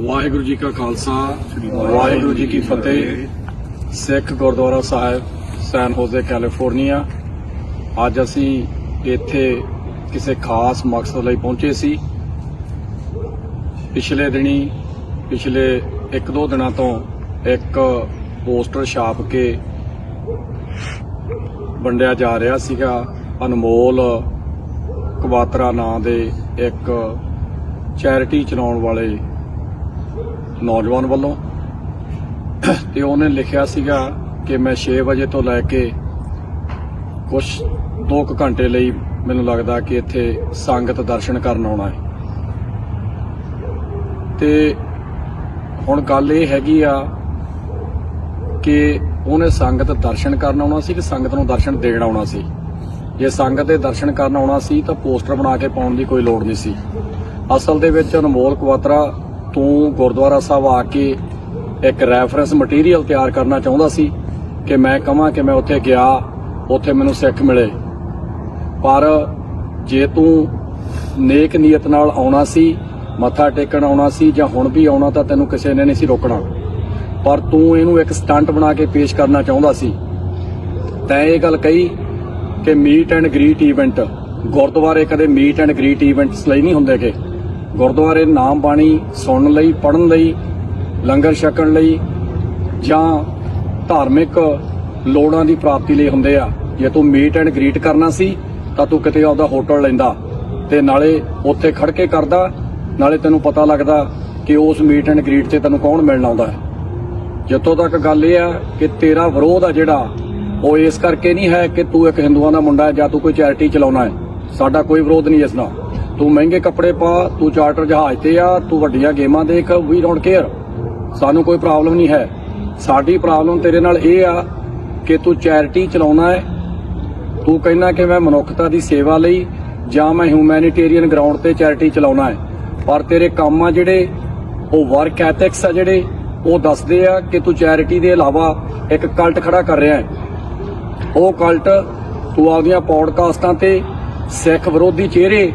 ਵਾਹਿਗੁਰੂ ਜੀ ਕਾ ਖਾਲਸਾ ਵਾਹਿਗੁਰੂ ਜੀ ਕੀ ਫਤਿਹ। Sikh Gurdwara Sahib San Jose California. ਅੱਜ ਅਸੀਂ ਇੱਥੇ ਕਿਸੇ ਖਾਸ ਮਕਸਦ ਲਈ ਪਹੁੰਚੇ ਸੀ। ਪਿਛਲੇ ਦਿਨੀ ਪਿਛਲੇ 1-2 ਦਿਨਾਂ ਤੋਂ ਇੱਕ ਪੋਸਟਰ ਛਾਪ ਕੇ ਵੰਡਿਆ ਜਾ ਰਿਹਾ ਸੀਗਾ। ਅਨਮੋਲ ਕਵਾਤਰਾ ਨਾਂ ਦੇ ਇੱਕ ਚੈਰਿਟੀ ਚਲਾਉਣ ਵਾਲੇ ਨੌਜਵਾਨ ਵੱਲੋਂ। ਤੇ ਉਹਨੇ ਲਿਖਿਆ ਸੀਗਾ ਕਿ ਮੈਂ 6 ਵਜੇ ਤੋਂ ਲੈ ਕੇ ਕੁਝ 2 ਘੰਟੇ ਲਈ ਮੈਨੂੰ ਲੱਗਦਾ ਕਿ ਇੱਥੇ ਸੰਗਤ ਦਰਸ਼ਨ ਕਰਨ ਆਉਣਾ ਹੈ। ਤੇ ਹੁਣ ਗੱਲ ਇਹ ਹੈਗੀ ਆ ਕਿ ਉਹਨੇ ਸੰਗਤ ਦਰਸ਼ਨ ਕਰਨ ਆਉਣਾ ਸੀ ਕਿ ਸੰਗਤ ਨੂੰ ਦਰਸ਼ਨ ਦੇਣ ਆਉਣਾ ਸੀ। ਜੇ ਸੰਗਤ ਦੇ ਦਰਸ਼ਨ ਕਰਨ ਆਉਣਾ ਸੀ ਤਾਂ ਪੋਸਟਰ ਬਣਾ ਕੇ ਪਾਉਣ ਦੀ ਕੋਈ ਲੋੜ ਨਹੀਂ ਸੀ। ਅਸਲ ਦੇ ਵਿੱਚ ਅਨਮੋਲ ਕੁਆਤਰਾ ਤੂੰ ਗੁਰਦੁਆਰਾ ਸਾਹਿਬ ਆ ਕੇ ਇੱਕ ਰੈਫਰੈਂਸ ਮਟੀਰੀਅਲ ਤਿਆਰ ਕਰਨਾ ਚਾਹੁੰਦਾ ਸੀ ਕਿ ਮੈਂ ਕਹਾਂ ਕਿ ਮੈਂ ਉੱਥੇ ਗਿਆ, ਉੱਥੇ ਮੈਨੂੰ ਸਿੱਖ ਮਿਲੇ। ਪਰ ਜੇ ਤੂੰ ਨੇਕ ਨੀਅਤ ਨਾਲ ਆਉਣਾ ਸੀ, ਮੱਥਾ ਟੇਕਣ ਆਉਣਾ ਸੀ ਜਾਂ ਹੁਣ ਵੀ ਆਉਣਾ ਤਾਂ ਤੈਨੂੰ ਕਿਸੇ ਨੇ ਨਹੀਂ ਸੀ ਰੋਕਣਾ। ਪਰ ਤੂੰ ਇਹਨੂੰ ਇੱਕ ਸਟੰਟ ਬਣਾ ਕੇ ਪੇਸ਼ ਕਰਨਾ ਚਾਹੁੰਦਾ ਸੀ। ਤੈਂ ਇਹ ਗੱਲ ਕਹੀ ਕਿ ਮੀਟ ਐਂਡ ਗ੍ਰੀਟ ਇਵੈਂਟ ਗੁਰਦੁਆਰੇ ਕਦੇ ਮੀਟ ਐਂਡ ਗ੍ਰੀਟ ਇਵੈਂਟਸ ਲਈ ਨਹੀਂ ਹੁੰਦੇ ਹੁੰਦੇਗੇ ਗੁਰਦੁਆਰੇ ਨਾਮ ਬਾਣੀ ਸੁਣਨ ਲਈ ਪੜਨ ਲਈ, ਲੰਗਰ ਛਕਣ ਲਈ ਜਾਂ ਧਾਰਮਿਕ ਲੋੜਾਂ ਦੀ ਪ੍ਰਾਪਤੀ ਲਈ ਹੁੰਦੇ ਆ। ਜੇ ਤੂੰ ਮੀਟ ਐਂਡ ਗ੍ਰੀਟ ਕਰਨਾ ਸੀ, ਤਾਂ ਤੂੰ ਕਿਤੇ ਆਪਦਾ ਹੋਟਲ ਲੈਂਦਾ ਤੇ ਨਾਲੇ ਉੱਥੇ ਖੜ ਕੇ ਕਰਦਾ, ਨਾਲੇ ਤੈਨੂੰ ਪਤਾ ਲੱਗਦਾ ਕਿ ਉਸ ਮੀਟ ਐਂਡ ਗ੍ਰੀਟ 'ਤੇ ਤੈਨੂੰ ਕੌਣ ਮਿਲਣ ਆਉਂਦਾ ਹੈ। ਜਿੱਥੋਂ ਤੱਕ ਗੱਲ ਇਹ ਆ ਕਿ ਤੇਰਾ ਵਿਰੋਧ ਆ ਜਿਹੜਾ, ਉਹ ਇਸ ਕਰਕੇ ਨਹੀਂ ਹੈ ਕਿ ਤੂੰ ਇੱਕ ਹਿੰਦੂਆਂ ਦਾ ਮੁੰਡਾ ਹੈ ਜਾਂ ਤੂੰ ਕੋਈ ਚੈਰਿਟੀ ਚਲਾਉਣਾ ਹੈ। ਸਾਡਾ ਕੋਈ ਵਿਰੋਧ ਨਹੀਂ ਇਸ ਨਾਲ। ਤੂੰ ਮਹਿੰਗੇ ਕੱਪੜੇ ਪਾ, ਤੂੰ ਚਾਰਟਰ ਜਹਾਜ਼ ਤੇ ਆ, ਤੂੰ ਵੱਡੀਆਂ ਗੇਮਾਂ ਦੇਖ ਵੀ ਡੋਂਟ ਕੇਅਰ ਸਾਨੂੰ ਕੋਈ ਪ੍ਰੋਬਲਮ ਨਹੀਂ ਹੈ। ਸਾਡੀ ਪ੍ਰੋਬਲਮ ਤੇਰੇ ਨਾਲ ਇਹ ਆ ਕਿ ਤੂੰ ਚੈਰਿਟੀ ਚਲਾਉਣਾ ਹੈ। ਤੂੰ ਕਹਿੰਦਾ ਕਿ ਮੈਂ ਮਨੁੱਖਤਾ ਦੀ ਸੇਵਾ ਲਈ ਜਾਂ ਮੈਂ ਹਿਊਮੈਨਿਟੇਰੀਅਨ ਗਰਾਊਂਡ ਤੇ ਚੈਰਿਟੀ ਚਲਾਉਣਾ ਹੈ। ਪਰ ਤੇਰੇ ਕੰਮ ਆ ਜਿਹੜੇ, ਉਹ ਵਰਕ ਐਥਿਕਸ ਆ ਜਿਹੜੇ, ਉਹ ਦੱਸਦੇ ਆ ਕਿ ਤੂੰ ਚੈਰਿਟੀ ਦੇ ਇਲਾਵਾ ਇੱਕ ਕਲਟ ਖੜਾ ਕਰ ਰਿਹਾ ਹੈ। ਉਹ ਕਲਟ ਤੂੰ ਆਪਦੀਆਂ ਪੌਡਕਾਸਟਾਂ ਤੇ ਸਿੱਖ ਵਿਰੋਧੀ ਚਿਹਰੇ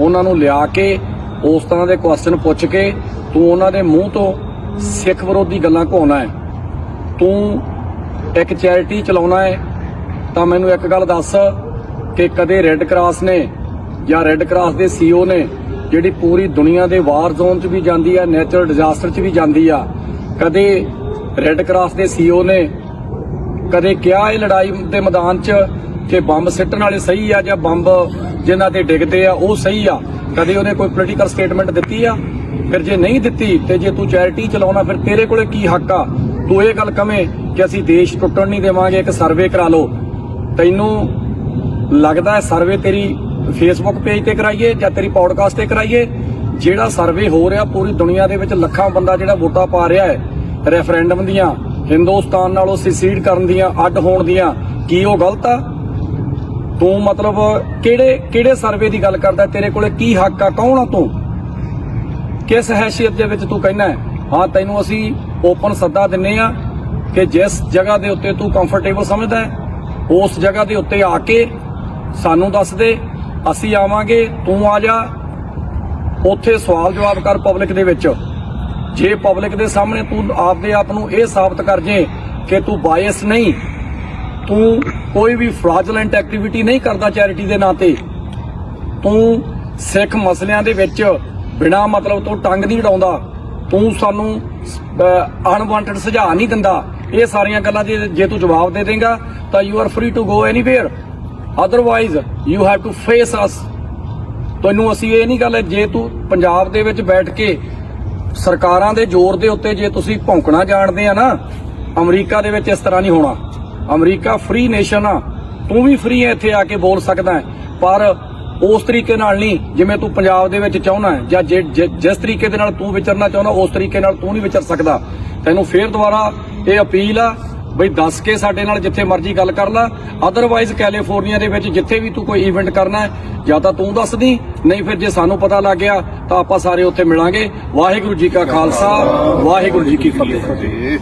ਉਹਨਾਂ ਨੂੰ ਲਿਆ ਕੇ ਉਸ ਤਰ੍ਹਾਂ ਦੇ ਕੁਐਸਚਨ ਪੁੱਛ ਕੇ ਤੂੰ ਉਹਨਾਂ ਦੇ ਮੂੰਹ ਤੋਂ ਸਿੱਖ ਵਿਰੋਧੀ ਗੱਲਾਂ ਘੋਣਾ ਹੈ। ਤੂੰ ਇੱਕ ਚੈਰਿਟੀ ਚਲਾਉਣਾ ਹੈ। ਤਾਂ ਮੈਨੂੰ ਇੱਕ ਗੱਲ ਦੱਸ ਕਿ ਕਦੇ ਰੈੱਡ ਕਰਾਸ ਨੇ ਜਾਂ ਰੈੱਡ ਕਰਾਸ ਦੇ ਸੀਓ ਨੇ ਜਿਹੜੀ ਪੂਰੀ ਦੁਨੀਆ ਦੇ ਵਾਰ ਜ਼ੋਨ 'ਚ ਵੀ ਜਾਂਦੀ ਆ ਨੈਚੁਰਲ ਡਿਜ਼ਾਸਟਰ 'ਚ ਵੀ ਜਾਂਦੀ ਆ, ਕਦੇ ਰੈੱਡ ਕਰਾਸ ਦੇ ਸੀਓ ਨੇ ਕਦੇ ਕਿਹਾ ਇਹ ਲੜਾਈ ਦੇ ਮੈਦਾਨ 'ਚ ਕਿ ਬੰਬ ਸਿੱਟਣ ਵਾਲੇ ਸਹੀ ਆ ਜਾਂ ਬੰਬ ਜਿਨ੍ਹਾਂ ਤੇ ਡਿੱਗਦੇ ਆ, ਉਹ ਸਹੀ ਆ। ਕਦੇ ਉਹਨੇ ਕੋਈ ਪੋਲੀਟੀਕਲ ਸਟੇਟਮੈਂਟ ਦਿੱਤੀ ਆ? ਫਿਰ ਜੇ ਨਹੀਂ ਦਿੱਤੀ, ਤੇ ਜੇ ਤੂੰ ਚੈਰਿਟੀ ਚਲਾਉਣਾ, ਫਿਰ ਤੇਰੇ ਕੋਲੇ ਕੀ ਹੱਕ ਆ? ਤੂੰ ਇਹ ਗੱਲ ਕਵੇਂ ਕਿ ਅਸੀਂ ਦੇਸ਼ ਟੁੱਟਣ ਨਹੀਂ ਦੇਵਾਂਗੇ, ਇੱਕ ਸਰਵੇ ਕਰਾ ਲਓ? ਤੈਨੂੰ ਲੱਗਦਾ ਹੈ ਸਰਵੇ ਤੇਰੀ ਫੇਸਬੁੱਕ ਪੇਜ ਤੇ ਕਰਾਈਏ ਜਾਂ ਤੇਰੀ ਪੌਡਕਾਸਟ ਤੇ ਕਰਾਈਏ? ਜਿਹੜਾ ਸਰਵੇ ਹੋ ਰਿਹਾ ਪੂਰੀ ਦੁਨੀਆ ਦੇ ਵਿੱਚ ਲੱਖਾਂ ਬੰਦਾ ਜਿਹੜਾ ਵੋਟਾਂ ਪਾ ਰਿਹਾ ਹੈ ਰੈਫਰੈਂਡਮ ਦੀਆਂ, ਹਿੰਦੁਸਤਾਨ ਨਾਲੋਂ ਸਿਸੀਡ ਕਰਨ ਦੀਆਂ, ਅੱਡ ਹੋਣ ਦੀਆਂ, ਕੀ ਉਹ ਗਲਤ ਆ? ਤੂੰ ਮਤਲਬ ਕਿਹੜੇ ਕਿਹੜੇ ਸਰਵੇ ਦੀ ਗੱਲ ਕਰਦਾ? ਤੇਰੇ ਕੋਲੇ ਕੀ ਹੱਕ ਆ? ਕੌਣ ਆ ਤੂੰ? ਕਿਸ ਹੈਸੀਅਤ ਦੇ ਵਿੱਚ ਤੂੰ ਕਹਿਣਾ ਹੈ? ਹਾਂ, ਤੈਨੂੰ ਅਸੀਂ ਓਪਨ ਸੱਦਾ ਦਿੰਨੇ ਆ ਕਿ ਜਿਸ ਜਗ੍ਹਾ ਦੇ ਉੱਤੇ ਤੂੰ ਕੰਫਰਟੇਬਲ ਸਮਝਦਾ ਹੈ, ਉਸ ਜਗ੍ਹਾ ਦੇ ਉੱਤੇ ਆ ਕੇ ਸਾਨੂੰ ਦੱਸ ਦੇ, ਅਸੀਂ ਆਵਾਂਗੇ, ਤੂੰ ਆ ਜਾ। ਉੱਥੇ ਸਵਾਲ ਜਵਾਬ ਕਰ ਪਬਲਿਕ ਦੇ ਵਿੱਚ। ਜੇ ਪਬਲਿਕ ਦੇ ਸਾਹਮਣੇ ਤੂੰ ਆਪਦੇ ਆਪ ਨੂੰ ਇਹ ਸਾਬਤ ਕਰ ਜੇ ਕਿ ਤੂੰ ਬਾਇਸ ਨਹੀਂ ਤੂੰ ਕੋਈ ਵੀ ਫਰਾਜੂਲੈਂਟ ਐਕਟੀਵਿਟੀ ਨਹੀਂ ਕਰਦਾ ਚੈਰਿਟੀ ਦੇ ਨਾਂ ਤੇ। ਤੂੰ ਸਿੱਖ ਮਸਲਿਆਂ ਦੇ ਵਿੱਚ ਬਿਨਾ ਮਤਲਬ ਤੋਂ ਟੰਗ ਨਹੀਂ ਉਡਾਉਂਦਾ। ਤੂੰ ਸਾਨੂੰ ਅਨਵਾਂਟਡ ਸੁਝਾਅ ਨਹੀਂ ਦਿੰਦਾ। ਇਹ ਸਾਰੀਆਂ ਗੱਲਾਂ ਦੇ ਜੇ ਤੂੰ ਜਵਾਬ ਦੇ ਦੇਂਗਾ, ਤਾਂ you are free to go anywhere otherwise you have to face us ਤੈਨੂੰ ਅਸੀਂ ਇਹ ਨਹੀਂ ਗੱਲ, ਜੇ ਤੂੰ ਪੰਜਾਬ ਦੇ ਵਿੱਚ ਬੈਠ ਕੇ ਸਰਕਾਰਾਂ ਦੇ ਜ਼ੋਰ ਦੇ ਉੱਤੇ ਜੇ ਤੁਸੀਂ ਭੌਂਕਣਾ ਜਾਣਦੇ ਆ ਨਾ, ਅਮਰੀਕਾ ਦੇ ਵਿੱਚ ਇਸ ਤਰ੍ਹਾਂ ਨਹੀਂ ਹੋਣਾ। ਅਮਰੀਕਾ ਫ੍ਰੀ ਨੇਸ਼ਨ ਆ। ਤੂੰ ਵੀ ਫ੍ਰੀ ਹੈ ਇੱਥੇ ਆ ਕੇ ਬੋਲ ਸਕਦਾ ਪਰ ਉਸ ਤਰੀਕੇ ਨਾਲ ਨਹੀਂ, ਜਿਵੇਂ ਤੂੰ ਪੰਜਾਬ ਦੇ ਵਿੱਚ ਚਾਹੁੰਦਾ ਜਾਂ ਜਿਸ ਤਰੀਕੇ ਦੇ ਨਾਲ ਤੂੰ ਵਿਚਰਨਾ ਚਾਹੁੰਦਾ, ਉਸ ਤਰੀਕੇ ਨਾਲ ਤੂੰ ਨਹੀਂ ਵਿਚਰ ਸਕਦਾ। ਤੈਨੂੰ ਫੇਰ ਦੁਬਾਰਾ ਇਹ ਅਪੀਲ ਆ, ਬਈ ਦੱਸ ਕੇ ਸਾਡੇ ਨਾਲ ਜਿੱਥੇ ਮਰਜ਼ੀ ਗੱਲ ਕਰ ਲੈ। ਅਦਰਵਾਈਜ਼ ਕੈਲੀਫੋਰਨੀਆ ਦੇ ਵਿੱਚ ਜਿੱਥੇ ਵੀ ਤੂੰ ਕੋਈ ਇਵੈਂਟ ਕਰਨਾ ਹੈ, ਜਾਂ ਤਾਂ ਤੂੰ ਦੱਸ ਦੀ, ਨਹੀਂ ਫਿਰ ਜੇ ਸਾਨੂੰ ਪਤਾ ਲੱਗ ਗਿਆ, ਤਾਂ ਆਪਾਂ ਸਾਰੇ ਉੱਥੇ ਮਿਲਾਂਗੇ। ਵਾਹਿਗੁਰੂ ਜੀ ਕਾ ਖਾਲਸਾ, ਵਾਹਿਗੁਰੂ ਜੀ ਕੀ ਫਤਿਹ।